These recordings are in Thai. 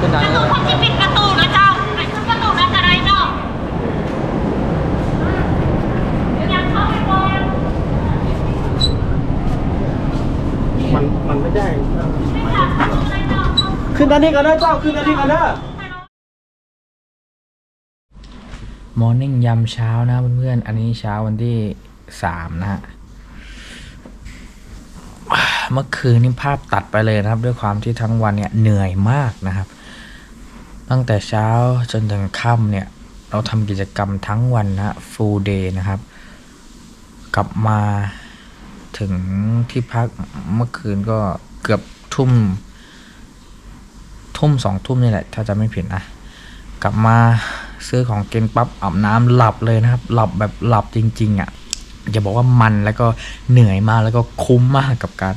ขึ้นทางจะนี้บอกคนที่ปิดประตูนะเจ้าไปขึ้นประตูนะจะได้เนาะเดี๋ยวยังเข้าไปก่อนมันมันไม่ได้ไม่ผ่านประตูเลยเนาะขึ้นด้านนี้กันนะเจ้าขึ้นด้านนี้กันนะมอร์นิ่งยามเช้านะเพื่อนๆ อันนี้เช้าวันที่สามนะฮะ เมื่อคืนนี่ภาพตัดไปเลยนะครับ ด้วยความที่ทั้งวันเนี่ยเหนื่อยมากนะครับ ตั้งแต่เช้าจนถึงค่ำเนี่ยเราทำกิจกรรมทั้งวันนะ full day นะครับ กลับมาถึงที่พักเมื่อคืนก็เกือบทุ่ม ทุ่มสองทุ่มนี่แหละ ถ้าจะไม่ผิดนะ กลับมาซื้อของกินปั๊บอาบน้ำหลับเลยนะครับ หลับแบบหลับจริง ๆอะจะบอกว่ามันแล้วก็เหนื่อยมากแล้วก็คุ้มมากกับการ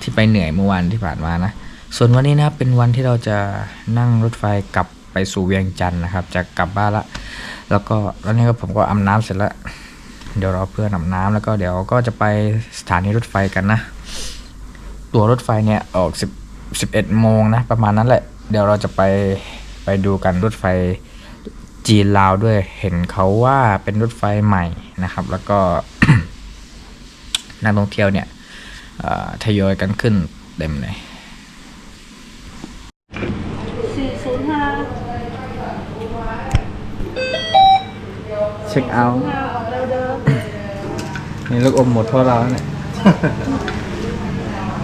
ที่ไปเหนื่อยเมื่อวันที่ผ่านมานะ ส่วนวันนี้นะครับเป็นวันที่เราจะนั่งรถไฟกลับไปสู่เวียงจันทร์นะครับ จะกลับบ้านละ แล้วก็แล้วนี่ก็ผมก็อาบน้ำเสร็จแล้ว เดี๋ยวรอเพื่อนอาบน้ำแล้วก็เดี๋ยวก็จะไปสถานีรถไฟกันนะ ตัวรถไฟเนี่ยออกสิบสิบเอ็ดโมงนะประมาณนั้นแหละ เดี๋ยวเราจะไปไปดูกันรถไฟจีนลาวด้วย เห็นเขาว่าเป็นรถไฟใหม่นะครับ แล้วก็นักท่องเที่ยวเนี่ยทยอยกันขึ้นเต็มเลย ช็คเอาท์ ห้าออกเร็วเด้อ นี่ลูกอมหมดเพราะเราเนี่ย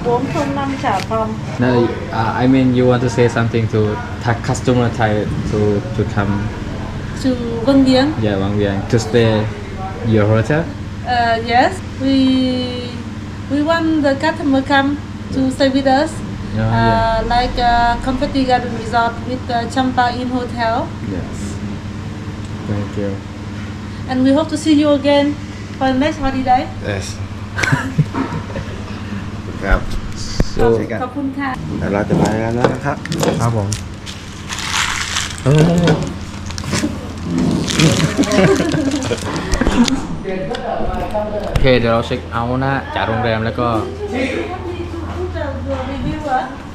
bốn không năm trả phòng No, uh, I mean you want to say something to Thai customer Thai to to come to Vân Viếng yeah Wang Vieng to stay your hotel uh, yes we we want the customer come to stay with us Oh, yeah. uh, like uh, Comfort Garden Resort with uh, Champa Inn Hotel yes thank you and we hope to see you again for the next holiday. Yes. ครับ so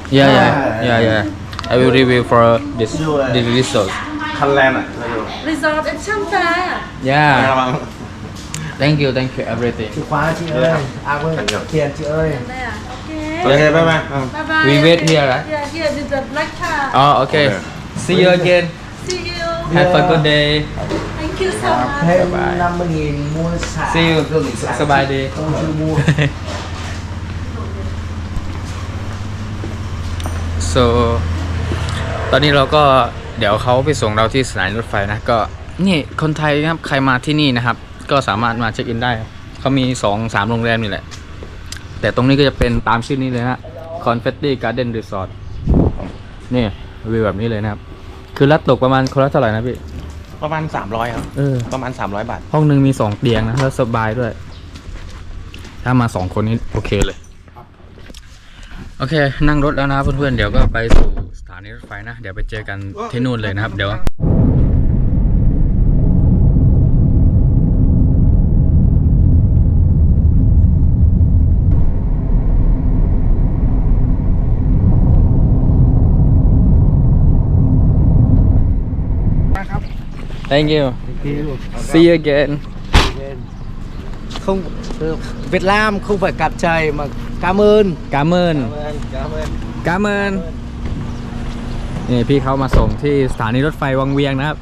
yeah yeah yeah yeah I will review for this this resort คันแลนด์อ่ะ resort at Champa. Yeah. Dạ, vâng. Thank you, thank you everything. chìa khóa chị dạ. ơi à quên tiền chị ơi dạ, Đây? À. Okay. Ok, bye bye. Vâng. Bye bye. We wait here, right? Yeah, here is the black car. Oh, okay. See you again. See you. Have a good day. Thank you so à, much. thêm Bye bye. 50 nghìn mua xả See you. gừng xả chị. Bye bye đi. không chưa mua so ตอนนี้เราก็เดี๋ยวเขาไปส่งเราที่สถานีรถไฟนะก็นี่คนไทยนะครับใครมาที่นี่นะครับ ก็สามารถมาเช็คอินได้เขามีสองสามโรงแรมนี่แหละ แต่ตรงนี้ก็จะเป็นตามชื่อนี้เลยนะ Confetti Garden Resort นี่วิวแบบนี้เลยนะครับ คือรัดตกประมาณคนละเท่าไหร่นะพี่ประมาณ300ครับเออประมาณ300บาท ห้องหนึ่งมีสองเตียงนะแล้วสบายด้วย ถ้ามาสองคนนี้โอเคเลย โอเค นั่งรถแล้วนะเพื่อนๆเดี๋ยวก็ไปสู่ส ถานีรถไฟนะ เดี๋ยวไปเจอกันที่นู่นเลยนะครับ เดี๋ยว Thank you See you again không Việt Nam không phải cạp chày mà cảm ơn กาเมิน cảm ơn กาเมิ นนี่พี่เขามาส่งที่สถานีรถไฟวังเวียงนะครับ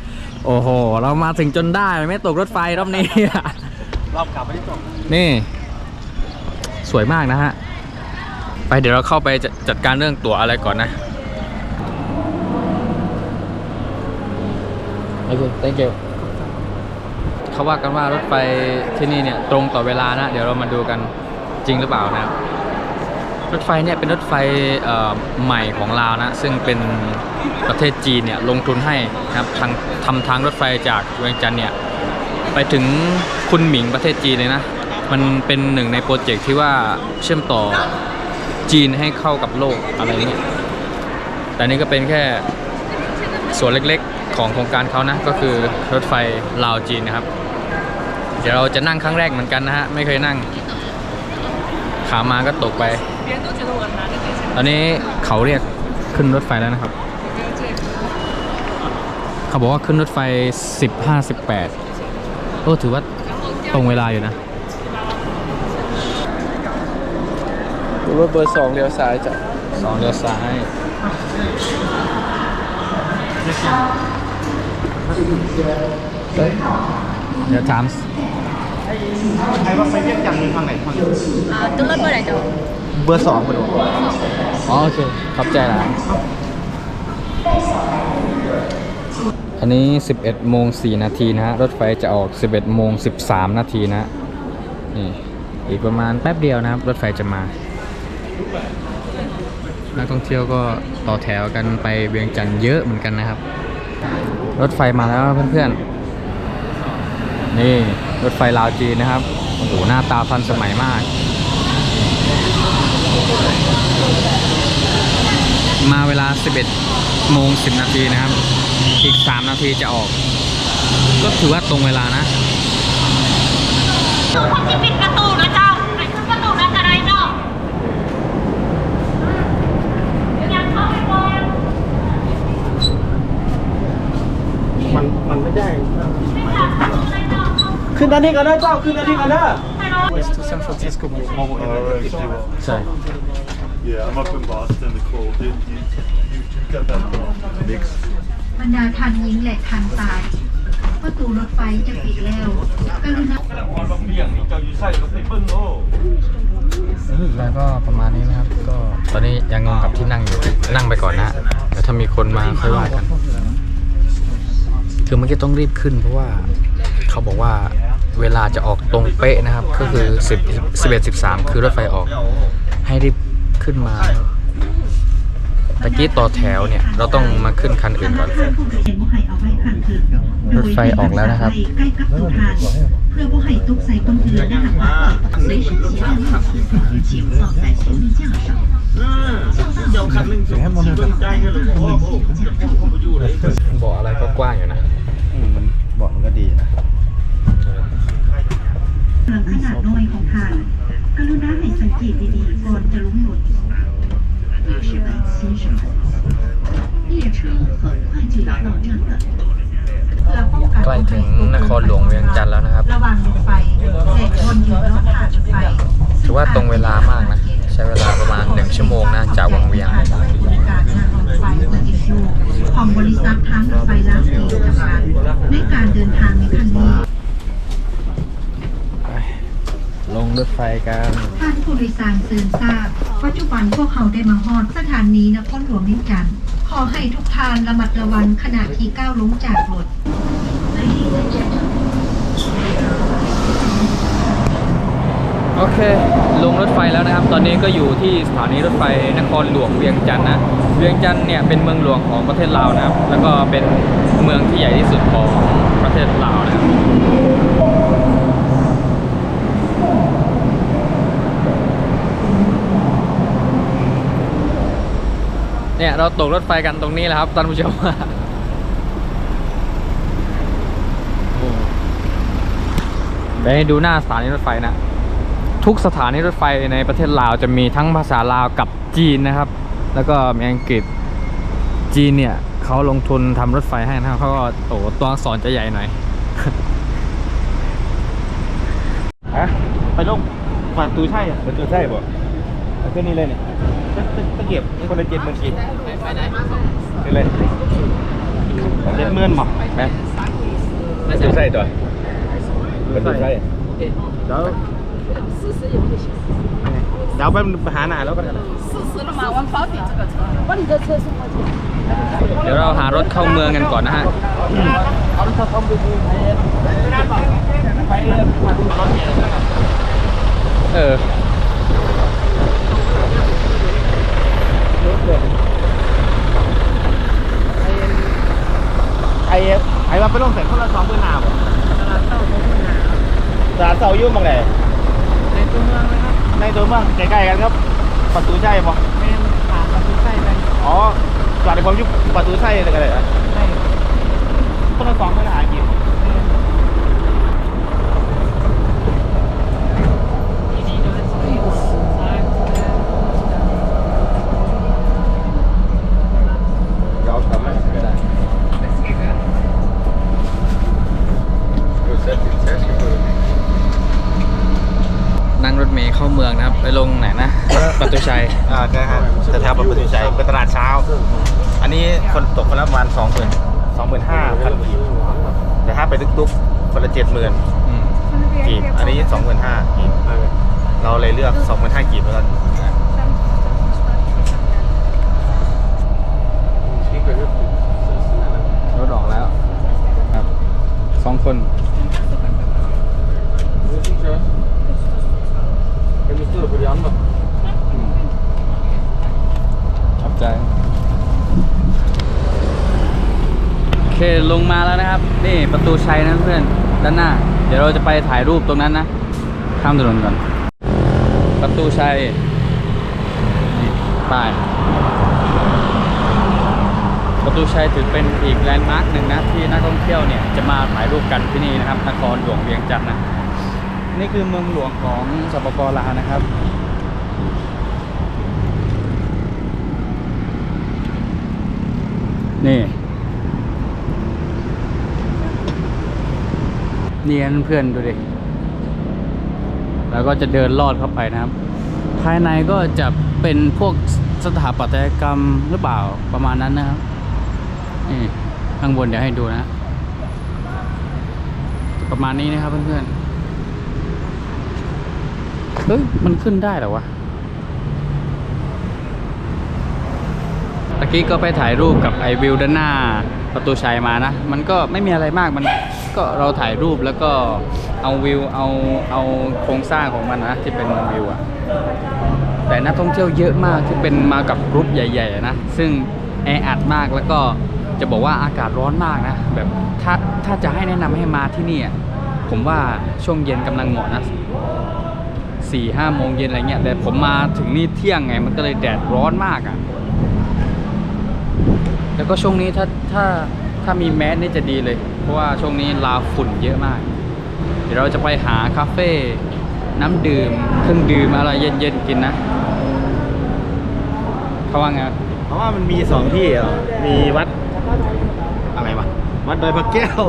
โอ้โห เรามาถึงจนได้ไม่ตกรถไฟรอบนี้ รอบกลับไม่ได้ตก นี่ สวยมากนะฮะ ไปเดี๋ยวเราเข้าไปจัดจัดการเรื่องตั๋วอะไรก่อนนะโอเค thank you เขาว่ากันว่ารถไฟที่นี่เนี่ยตรงต่อเวลานะ เดี๋ยวเรามาดูกันจริงหรือเปล่านะครับ รถไฟเนี่ยเป็นรถไฟใหม่ของลาวนะ ซึ่งเป็นประเทศจีนเนี่ยลงทุนให้นะครับทางทำทางรถไฟจากเวียงจันทร์เนี่ยไปถึงคุณหมิงประเทศจีนเลยนะ มันเป็นหนึ่งในโปรเจกต์ที่ว่าเชื่อมต่อจีนให้เข้ากับโลกอะไรเงี้ยแต่นี่ก็เป็นแค่ส่วนเล็กๆของโครงการเขานะ ก็คือรถไฟลาวจีนนะครับ เดี๋ยวเราจะนั่งครั้งแรกเหมือนกันนะฮะ ไม่เคยนั่ง ขามาก็ตกไป ตอนนี้เขาเรียกขึ้นรถไฟแล้วนะครับ เขาบอกว่าขึ้นรถไฟ 15-18โอ้ถือว่าตรงเวลาอยู่นะ รถเบอร์สองเลี้ยวซ้ายจ้ะสองเลี้ยวซ้ายเดี๋ยวถามใครว่าไปเรียกจังหรืทางไหนทางไหนตู้รถเบอร์ไหนจ้ะ เบอร์สองมาดูอ๋อโอเคขอบใจนะอันนี้ 11โมง4นาทีนะฮะรถไฟจะออก 11โมง13 นาทีนะนี่อีกประมาณแป๊บเดียวนะครับ รถไฟจะมา นักท่องเที่ยวก็ต่อแถวกันไปเวียงจันทร์เยอะเหมือนกันนะครับ รถไฟมาแล้วเพื่อนๆ นี่รถไฟลาวจีนนะครับโอ้โหหน้าตาทันสมัยมาก มาเวลา 11 โมง 10 นาทีนะครับ อีก 3 นาทีจะออก ก็ถือว่าตรงเวลานะคนที่ปิดประตูนะเจ้าไปขึ้นประตูนั้นจะได้เจ้ายังเข้าไปก่อนมันมันไม่ได้ไม่อยากเข้าไปเลยเจ้าขึ้นด้านนี้กันนะเจ้าขึ้นด้านนี้กันนะให้น้อง San Francisco Alright, Sorry. Yeah, I'm up in Boston. The cold. You, you, you got that mix. บรรดาทางหญิงและทางชายประตูรถไฟจะปิดแล้วกรุณา แล้วก็ประมาณนี้นะครับ ก็ตอนนี้ยังงงกับที่นั่งอยู่ นั่งไปก่อนนะเดี๋ยวถ้ามีคนมาค่อยว่ากัน คือเมื่อกี้ต้องรีบขึ้นเพราะว่าเขาบอกว่าเวลาจะออกตรงเป๊ะนะครับ ก็คือ10 11 13 คือรถไฟออก ให้รีบ ขึ้นมานะครับตะกี้ต่อแถวเนี่ย เราต้องมาขึ้นคันอื่นก่อน ทางผู้บริหารผู้ให้เอาไว้คันถึง รถไฟออกแล้วนะครับ ใกล้กับตัวทาน เพื่อผู้ให้ตุกใส่คนอื่นได้หักว่า随身携带物品请放在行李架上。เดี๋ยวคันหนึ่งสิให้มันเบิ่งใจกันเลยโอ้โหผมไปอยู่เลย บอกอะไรก็กว้างอยู่นะ มันบอกมันก็ดีนะ เรื่องขนาดน้อยของทาน กรุณาให้สังเกตดีๆก่อนจะล้ม ง รหลวงเวียงจันทร์แล้วนะครับระหว่างรถไฟและคนอยู่รถผ่านรถไฟถือว่าตรงเวลามากนะใช้เวลาประมาณ1ชั่วโมงนะจากวังเวียงการบริการงานรถไฟเอเอชูของบริษัททางรถไฟลาวจีนจำกัดในการเดินทางในครั้งนี้ลงรถไฟกันท่านผู้โดยสารเซินทราบ ปัจจุบันพวกเขาได้มาฮอดสถานีนครหลวงเวียงจันทร์ขอให้ทุกทานระมัดระวังขณะที่ก้าวลงจากรถ โอเค ลงรถไฟแล้วนะครับ ตอนนี้ก็อยู่ที่สถานีรถไฟนครหลวงเวียงจันทร์นะ เวียงจันทร์เนี่ยเป็นเมืองหลวงของประเทศลาวนะครับ แล้วก็เป็นเมืองที่ใหญ่ที่สุดของประเทศลาวนะครับเนี่ยเราตกรถไฟกันตรงนี้แหละครับท่านผู้ชมเดี๋ยวให้ดูหน้าสถานีรถไฟนะ ทุกสถานีรถไฟในประเทศลาวจะมีทั้งภาษาลาวกับจีนนะครับ แล้วก็มีอังกฤษจีนเนี่ยเขาลงทุนทำรถไฟให้นะครับเขาก็โอ้ตัวอักษรจะใหญ่หน่อยฮะไปลงประตูใช่อะประตูใช่ป่ะเอาขึ้นนี่เลยเนี่ยตะเกียบคนละเจ็ดหมื่นกีบขึ้นเลยเจ็ดหมื่นหมอแม่ประตูใช่ตัวประตูใช่ เดี๋ยวเดี๋ยวไปหาหนาแล้วกันนะเดี๋ยวเราหารถเข้าเมืองกันก่อนนะฮะเออไอ้ไอ้ว่าไปลงเสร็จคนละสองหมื่นห้าบ่ตลาดเสายุ่งบ้างไหนใน ตัวเมืองนะครับในตัวเมืองใกล้ๆกันครับ ประตูใช่ป่ะเป็นผ่านประตูใช่ไปอ๋อจอดในผมอยุบประตูใช่เลยกันเลยใช่คนละสองหมื่นห้ากินเดี๋ยวทำให้ก็ได้ ไปลงไหนนะ ประตูชัยอ่าใช่ครับแต่แถวประตูชัยเป็นตลาดเช้า อันนี้คนตกคนละประมาณสองหมื่นสองหมื่นห้าพันกีบแต่ถ้าไปตุ๊กๆคนละเจ็ดหมื่นอืมกีบอันนี้สองหมื่นห้ากีบเราเลยเลือกสองหมื่นห้ากีบแล้วกันรถออกแล้วครับสองคนอืมขอบ ใจ โอเคลงมาแล้วนะครับ นี่ประตูชัยนะเพื่อนด้านหน้า เดี๋ยวเราจะไปถ่ายรูปตรงนั้นนะ ข้ามถนนก่อน ประตูชัยนี่ป้ายประตูชัยถือเป็นอีกแลนด์มาร์คหนึ่งนะที่นักท่องเที่ยวเนี่ยจะมาถ่ายรูปกันที่นี่นะครับนครหลวงเวียงจันทร์นะ นี่คือเมืองหลวงของสปปลาวนะครับ นี่ นี่นเพื่อนดูดิ แล้วก็จะเดินลอดเข้าไปนะครับ ภายในก็จะเป็นพวกสถาปัตยกรรมหรือเปล่าประมาณนั้นนะครับ นี่ข้างบนเดี๋ยวให้ดูนะ ประมาณนี้นะครับเพื่อนๆ เฮ้ย มันขึ้นได้หรอวะ ตะกี้ก็ไปถ่ายรูปกับไอวิวด้านหน้าประตูชัยมานะ มันก็ไม่มีอะไรมาก มันก็เราถ่ายรูปแล้วก็เอาวิวเอาเอาโครงสร้างของมันนะที่เป็นวิวอะแต่นักท่องเที่ยวเยอะมากที่เป็นมากับกรุ๊ปใหญ่ๆนะ ซึ่งแออัดมากแล้วก็จะบอกว่าอากาศร้อนมากนะ แบบถ้าถ้าจะให้แนะนำให้มาที่นี่ผมว่าช่วงเย็นกำลังเหมาะนะสี่ห้าโมงเย็นอะไรเงี้ยแต่ผมมาถึงนี่เที่ยงไงมันก็เลยแดดร้อนมากอะ่ะ แล้วก็ช่วงนี้ถ้าถ้าถ้ามีแมสนี่จะดีเลย เพราะว่าช่วงนี้ลาฝุ่นเยอะมาก เดี๋ยวเราจะไปหาคาเฟ่น้ำดื่มเครื่องดื่มอะไรเย็นๆกินนะเขาว่าไงเพราะว่ามันมีสองที่อะมีวัดอะไรวะวัดดอยพระแก้ว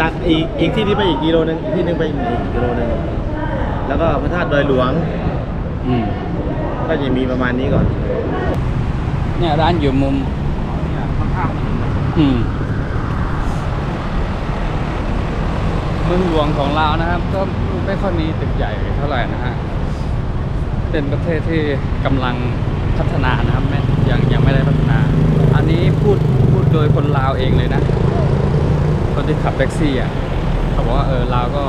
จากอีกอีกที่ที่ไปอีกกิโลนึงอีกที่นึงไปอีกกิโลนึงแล้วก็พระธาตุดอยหลวง อืมก็จะมีประมาณนี้ก่อน เนี่ยร้านอยู่มุม อืมเมืองหลวงของลานะครับ ก็ไม่ค่อยมีตึกใหญ่เท่าไหร่นะฮะเป็นประเทศที่กำลังพัฒนานะครับไม่ยังยังไม่ได้พัฒนา อันนี้พูดพูดโดยคนลาวเองเลยนะ คนที่ขับแท็กซี่อะเขาบอกว่าเออลาวก็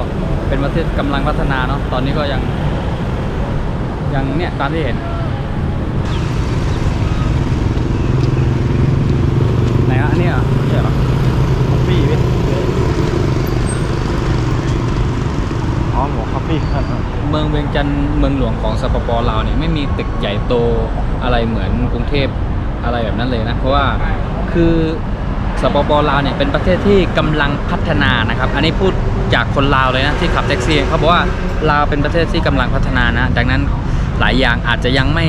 เป็นประเทศกำลังพัฒนาเนาะตอนนี้ก็ยังยังเนี่ยตามที่เห็นอะอันนี้เหรอะใช่เหรอ ฟรีไหมอ๋อหมูคอฟฟี่ครับ เมืองเวียงจันทร์เมืองหลวงของสปปลาวเนี่ยไม่มีตึกใหญ่โตอะไรเหมือนกรุงเทพอะไรแบบนั้นเลยนะ เพราะว่าคือสปปลาวเนี่ยเป็นประเทศที่กำลังพัฒนานะครับ อันนี้พูดจากคนลาวเลยนะที่ขับแท็กซี่เขาบอกว่าลาวเป็นประเทศที่กำลังพัฒนานะดังนั้นหลายอย่างอาจจะยังไม่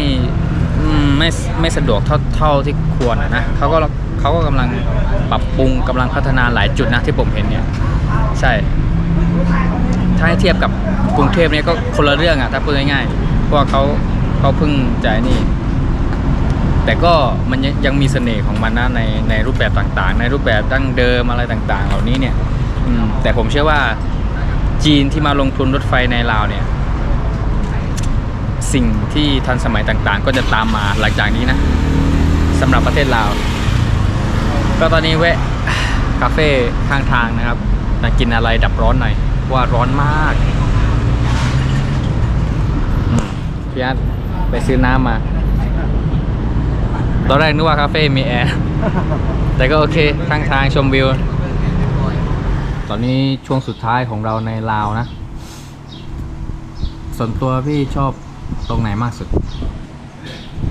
ไม่ไม่สะดวกเท่าเท่าที่ควรนะเขาก็เขาก็กำลังปรับปรุงกำลังพัฒนาหลายจุดนะที่ผมเห็นเนี่ยใช่ ถ้าให้เทียบกับกรุงเทพเนี่ยก็คนละเรื่องอะถ้าพูดง่ายๆเพราะเขาเขาเพิ่งจ่ายนี่ แต่ก็มันยังมีเสน่ห์ของมันนะในในรูปแบบต่างๆ ในรูปแบบดั้งเดิมอะไรต่างๆ เหล่านี้เนี่ยแต่ผมเชื่อว่าจีนที่มาลงทุนรถไฟในลาวเนี่ย สิ่งที่ทันสมัยต่างๆ ก็จะตามมาหลังจากนี้นะสำหรับประเทศลาวก็ตอนนี้แวะคาเฟ่ข้างทางนะครับจะกินอะไรดับร้อนหน่อย ว่าร้อนมากอืมพี่อาร์ตไปซื้อน้ำมา ตอนแรกนึกว่าคาเฟ่มีแอร์ แต่ก็โอเคข้างทางชมวิว ตอนนี้ช่วงสุดท้ายของเราในลาวนะ ส่วนตัวพี่ชอบตรงไหนมากสุด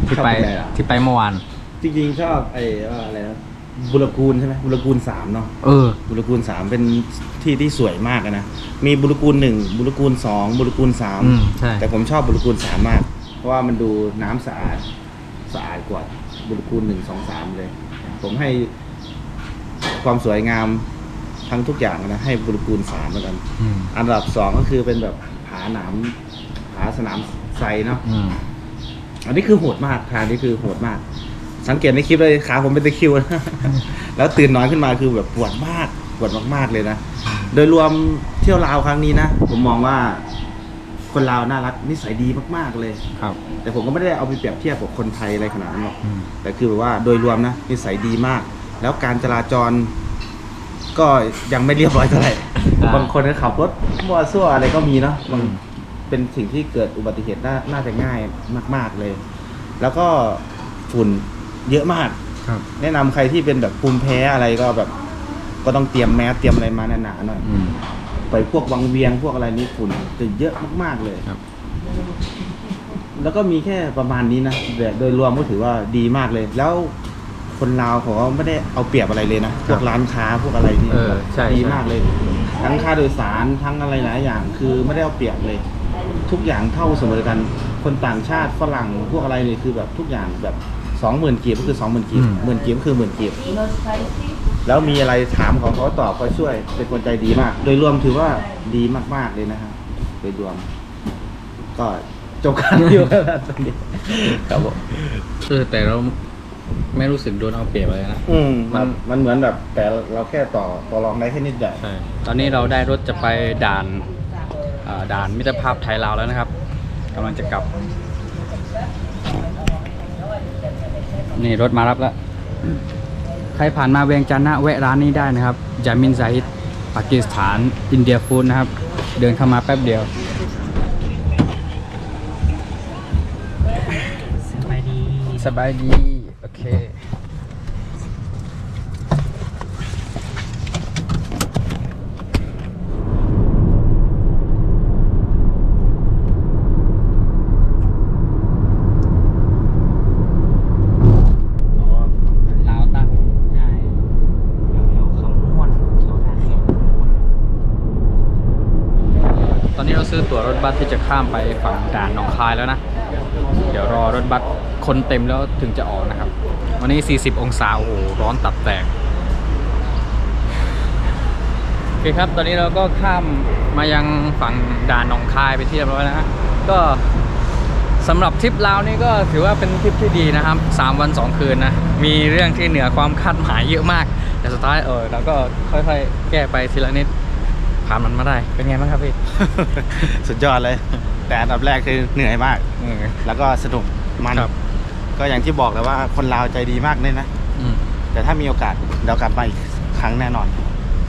ที่ไปชอบตรงไหนอะที่ไปเมื่อวาน จริงๆชอบไอ้ว่าอะไรนะ บุรกูลใช่ไหมบุรกูลสามเนาะเออ บุรกูลสามเป็นที่ที่สวยมากอะนะมีบุรกูลหนึ่งบุรกูลสองบุรกูลสามอืมใช่ แต่ผมชอบบุรกูลสามมาก เพราะว่ามันดูน้ำสะอาดสะอาดกว่าบุรกูลหนึ่งสองสามเลย ผมให้ความสวยงามทั้งทุกอย่างนะให้บุรกูลสามแล้วกัน อืมอันดับสองก็คือเป็นแบบผาหนามผผาสนามไซเนาะ อืมอันนี้คือโหดมากทางนี้คือโหดมาก สังเกตในคลิปเลยขาผมเป็นตะคริวนะแล้วตื่นนอนขึ้นมาคือแบบปวดมากปวดมากๆเลยนะ โดยรวมเที่ยวลาวครั้งนี้นะ ผมมองว่าคนลาวน่ารักนิสัยดีมากๆเลยครับ แต่ผมก็ไม่ได้เอาไปเปรียบเทียบกับคนไทยอะไรขนาดนั้นหรอกอืมแต่คือแบบว่าโดยรวมนะนิสัยดีมาก แล้วการจราจร ก็ยังไม่เรียบร้อยเท่าไหร่ อ่า บางคนก็ขับรถมัวซั่วอะไรก็มีเนาะบาง เป็นสิ่งที่เกิดอุบัติเหตุน่าน่าจะง่ายมาก ๆเลย แล้วก็ฝุ่น เยอะมาก ครับ แนะนำใครที่เป็นแบบภูมิแพ้อะไรก็แบบ ก็ต้องเตรียมแมสเตรียมอะไรมาหนาๆหน่อย อืม ไปพวกวังเวียงพวกอะไรนี้ฝุ่นจะเยอะมากๆเลยครับ แล้วก็มีแค่ประมาณนี้นะแต่โดยรวมก็ถือว่าดีมากเลย แล้วคนลาวเขาก็ไม่ได้เอาเปรียบอะไรเลยนะพวกร้านค้าพวกอะไรนี่เออแบบใช่ดีใช่ มากเลย ทั้งค่าโดยสารทั้งอะไรหลายอย่าง คือไม่ได้เอาเปรียบเลย ทุกอย่างเท่าเสมอกัน คนต่างชาติฝรั่งพวกอะไรนี่คือแบบทุกอย่างแบบ สองหมื่นกีบก็คือสองหมื่นกีบอืมหมื่นกีบก็คือหมื่นกีบแล้วมีอะไรถามเขาเขาก็ตอบเขาช่วย เป็นคนใจดีมาก โดยรวมถือว่าดีมากๆเลยนะครับโดยรวม ก็จบการอยู่แล้วนะตอนนี้ครับผมเออแต่เราไม่รู้สึกโดนเอาเปรียบอะไรนะอืมมันมันเหมือนแบบ แต่เราแค่ต่อต่อรองได้แค่นิดเดียวใช่ตอนนี้เราได้รถจะไปด่านอ่าด่านมิตรภาพไทยลาวแล้วนะครับกำลังจะกลับ นี่รถมารับแล้ว ใครผ่านมาเวียงจันทร์นะแวะร้านนี้ได้นะครับจามินซาฮิดปากีสถาน อินเดียฟู้ดนะครับ เดินเข้ามาแป๊บเดียวสบายดีสบายดี โอเค ลาวตั้งใช่แถวคำม่วนแถวท่าแขกตอนนี้เราซื้อตั๋วร ถบัสที่จะข้ามไปฝั่งด่านหนองคายแล้วนะ เดี๋ยวรอรถบัสคนเต็มแล้วถึงจะออกนะครับ วันนี้ 40 องศาโอ้โหร้อนตับแตกโอเคครับ ตอนนี้เราก็ข้ามมายังฝั่งด่านหนองคายไปที่เรียบร้อยแล้วนะก็สำหรับทริปลาวนี่ก็ถือว่าเป็นทริปที่ดีนะครับ 3 วัน 2 คืนนะ มีเรื่องที่เหนือความคาดหมายเยอะมาก แต่สุดท้ายเออเราก็ค่อยๆ แก้ไปทีละนิด ผ่านมันมาได้ เป็นไงบ้างครับพี่ สุดยอดเลย แต่อันดับแรกคือเหนื่อยมากอืมแล้วก็สนุกมันครับก็อย่างที่บอกเลยว่าคนลาวใจดีมากเลยนะอืมแต่ถ้ามีโอกาสเดี๋ยวกลับมาอีกครั้งแน่นอน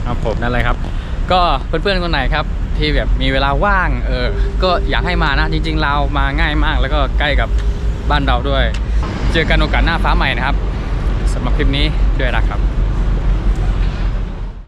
ครับผมนั่นเลยครับ ก็เพื่อนๆคนไหนครับ ที่แบบมีเวลาว่างเออก็อยากให้มานะจริงๆเราวมาง่ายมาก แล้วก็ใกล้กับบ้านเราด้วย เจอกันโอกาสหน้าฟ้าใหม่นะครับสำหรับคลิปนี้ด้วยรักครับ